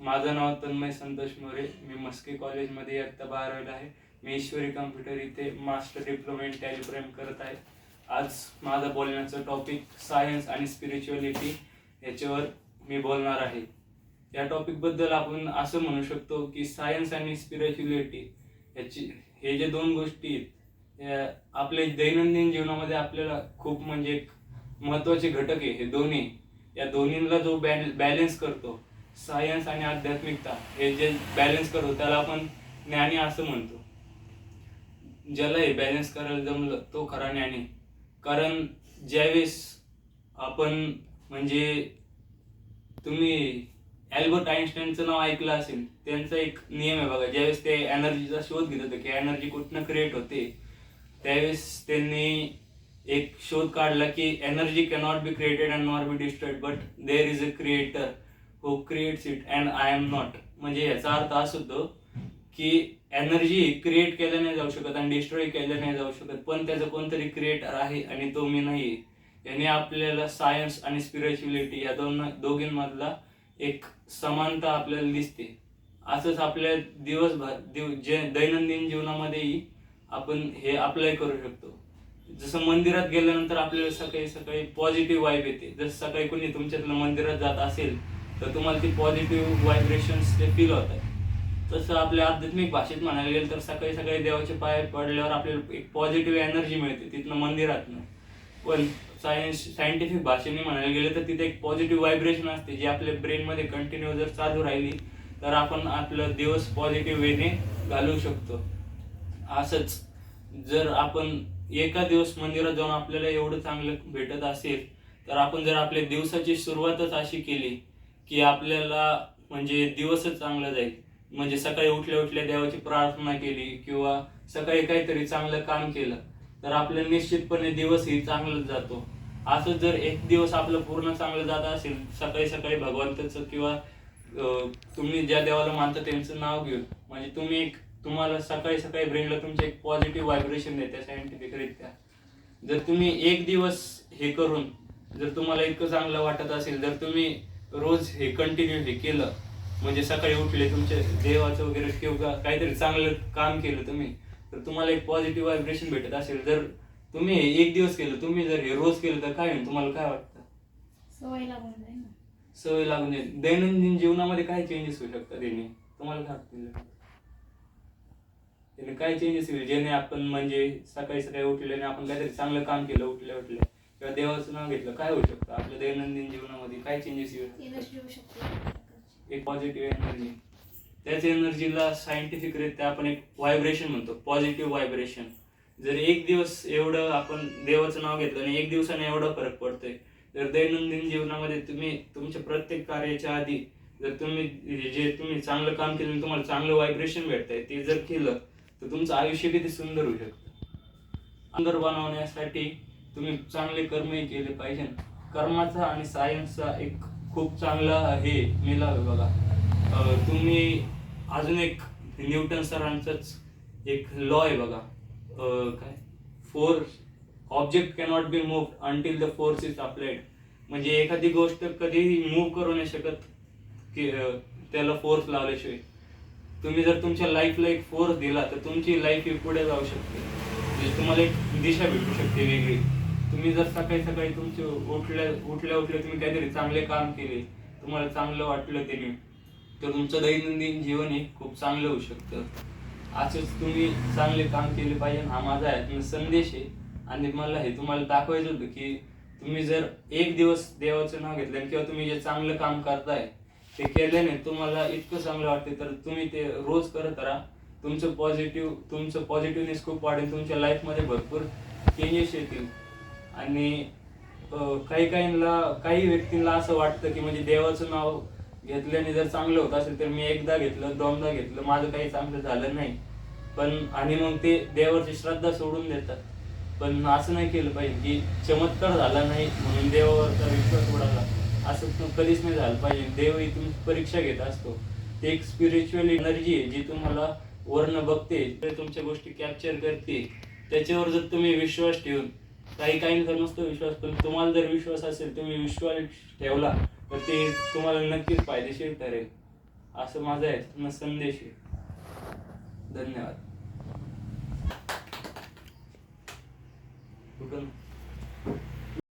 माझं नाव तन्मय संतोष मोरे. मी मस्के कॉलेजमध्ये इयत्ता बारावीला आहे. मी ईश्वरी कम्प्युटर इथे master diploma in Tally Prime करत आहे. आज माझा बोलण्याचं टॉपिक सायन्स आणि स्पिरिच्युअलिटी याच्यावर मी बोलणार आहे. या टॉपिकबद्दल आपण असं म्हणू शकतो की सायन्स आणि स्पिरिच्युअलिटी याची हे जे दोन गोष्टी आहेत या आपल्या दैनंदिन जीवनामध्ये आपल्याला खूप म्हणजे एक महत्त्वाचे घटक आहे. हे दोन्ही या दोन्हीला जो बॅल बॅलेन्स करतो सायन्स आणि आध्यात्मिकता हे जे बॅलन्स करतो त्याला आपण ज्ञानी असं म्हणतो. ज्याला हे बॅलन्स करायला जमलं तो खरा ज्ञानी कारण ज्यावेळेस आपण म्हणजे तुम्ही ॲल्बर्ट आईन्स्टाईनचं नाव ऐकलं असेल त्यांचा एक नियम आहे बघा ज्यावेळेस ते एनर्जीचा शोध घेत होते की एनर्जी कुठनं क्रिएट होते त्यावेळेस त्यांनी एक शोध काढला की energy cannot be created and not be destroyed but there is a creator who creates it and I am not म्हणजे याचा अर्थ असं होतो की एनर्जी क्रिएट केल्या नाही जाऊ शकत आणि डिस्ट्रॉय केल्या नाही जाऊ शकत. पण त्याचं कोणतरी क्रिएटर आहे आणि तो मी नाही. याने आपल्याला सायन्स आणि स्पिरिच्युअलिटी या दोन दोघींमधला एक समानता आपल्याला दिसते. असंच आपल्या दिवसभर दिव जे दैनंदिन जीवनामध्येही आपण हे अप्लाय करू शकतो. जसं मंदिरात गेल्यानंतर आपल्याला सकाळी सकाळी पॉझिटिव्ह वाईब येते. जसं सकाळी कोणी तुमच्यातलं मंदिरात जात असेल तर तुम्हाला ती पॉझिटिव्ह व्हायब्रेशन्स ते फील होत आहे तसं आपल्या आध्यात्मिक भाषेत म्हणायला गेलं तर सकाळी सकाळी देवाचे पाय पडल्यावर आपल्याला एक पॉझिटिव्ह एनर्जी मिळते तिथनं मंदिरातनं. पण सायन्स सायंटिफिक भाषेने म्हणायला गेलं तर तिथे एक पॉझिटिव्ह व्हायब्रेशन असते जी आपल्या ब्रेनमध्ये कंटिन्यू जर चालू राहिली तर आपण आपलं दिवस पॉझिटिव्ह वेने घालवू शकतो. असंच जर आपण एका दिवस मंदिरात जाऊन आपल्याला एवढं चांगलं भेटत असेल तर आपण जर आपल्या दिवसाची सुरुवातच अशी केली की आपल्याला म्हणजे दिवसच चांगला जाईल. म्हणजे सकाळी उठल्या उठल्या देवाची प्रार्थना केली किंवा सकाळी काहीतरी चांगलं काम केलं तर आपलं निश्चितपणे दिवसही चांगलाच जातो. असं जर एक दिवस आपलं पूर्ण चांगलं जात असेल सकाळी सकाळी भगवंताचं किंवा तुम्ही ज्या देवाला मानता त्यांचं नाव घेऊन म्हणजे तुम्ही एक तुम्हाला सकाळी सकाळी ब्रेनला तुमचे एक पॉझिटिव्ह व्हायब्रेशन देते सायंटिफिकरित्या जर तुम्ही एक दिवस हे करून जर तुम्हाला इतकं चांगलं वाटत असेल जर तुम्ही रोज हे कंटिन्यू हे केलं. म्हणजे सकाळी उठले तुमच्या देवाचं वगैरे किंवा काहीतरी चांगलं काम केलं तुम्ही तर तुम्हाला एक पॉझिटिव्ह व्हायब्रेशन भेटत असेल. जर तुम्ही एक दिवस केलं तुम्ही जर हे रोज केलं तर काय तुम्हाला काय वाटतं? सवय लागून जाईल सवय लागून जाईल. दैनंदिन जीवनामध्ये काय चेंजेस होऊ शकतात याने तुम्हाला काय वाटतं त्याने काय चेंजेस होईल? ज्याने आपण म्हणजे सकाळी सकाळी उठल्याने आपण काहीतरी चांगलं काम केलं उठल्या उठल्या. किंवा देवाचं नाव घेतलं काय होऊ शकतं? आपल्या दैनंदिन जीवनामध्ये काय चेंजेस येऊ शकते एक पॉझिटिव्ह एनर्जी त्याच एनर्जीला सायंटिफिकरित्या आपण एक व्हायब्रेशन म्हणतो पॉझिटिव्ह व्हायब्रेशन जर एक दिवस एवढं आपण देवाचं नाव घेतलं आणि एक दिवसाने एवढा फरक पडतोय जर दैनंदिन जीवनामध्ये तुम्ही तुमच्या प्रत्येक कार्याच्या आधी जर तुम्ही जे तुम्ही चांगलं काम केलं आणि तुम्हाला चांगलं व्हायब्रेशन भेटतंय ते जर केलं तर तुमचं आयुष्य किती सुंदर होऊ शकतं. सुंदर बनवण्यासाठी तुम्ही चांगले कर्मही केले पाहिजे. कर्माचा आणि सायन्सचा एक खूप चांगला हे मिलाव बघा. तुम्ही अजून एक न्यूटन सरांचंच एक लॉ आहे बघा. काय? Force object cannot be move until the force is applied म्हणजे एखादी गोष्ट कधीही मूव्ह करू नाही शकत की त्याला फोर्स लावल्याशिवाय. तुम्ही जर तुमच्या लाईफला एक फोर्स दिला तर तुमची लाईफ ही पुढे जाऊ शकते. म्हणजे तुम्हाला एक दिशा भेटू शकते वेगळी. तुम्ही जर सकाळी सकाळी तुमचे उठल्या उठल्या उठल्या तुम्ही काहीतरी चांगले काम केले तुम्हाला चांगलं वाटलं त्याने तर तुमचं दैनंदिन जीवन हे खूप चांगलं होऊ शकतं. असंच तुम्ही चांगले काम केले पाहिजे हा माझा आहे संदेश आहे. आणि मला हे तुम्हाला दाखवायचं होतं की तुम्ही जर एक दिवस देवाचं नाव घेतलं किंवा तुम्ही जे चांगलं काम करताय ते केल्याने तुम्हाला इतकं चांगलं वाटते तर तुम्ही ते रोज करत राहा. तुमचं पॉझिटिव्ह तुमचं पॉझिटिव्हनेस खूप वाढेल तुमच्या लाईफमध्ये भरपूर चेंजेस येतील. आणि काही काहींना काही व्यक्तींना असं वाटतं की म्हणजे देवाचं नाव घेतल्याने जर चांगलं होत असेल तर मी एकदा घेतलं दोनदा घेतलं माझं काही चांगलं झालं नाही. पण आणि मग ते देवाची श्रद्धा सोडून देतात. पण असं नाही केलं पाहिजे की चमत्कार झाला नाही म्हणून देवावरचा विश्वास उडाला असं कधीच नाही झालं पाहिजे. देव ही तुमची परीक्षा घेत असतो. ते एक स्पिरिच्युअल एनर्जी आहे जी तुम्हाला वर्ण बघते ते तुमच्या गोष्टी कॅप्चर करते. त्याच्यावर जर तुम्ही विश्वास ठेवून काही काही समजतो विश्वास पण तुम्हाला जर विश्वास असेल तुम्ही विश्वास ठेवला तर ते तुम्हाला नक्कीच फायदेशीर ठरेल. असं माझं आहे. तुम्हाला संदेश आहे. धन्यवाद.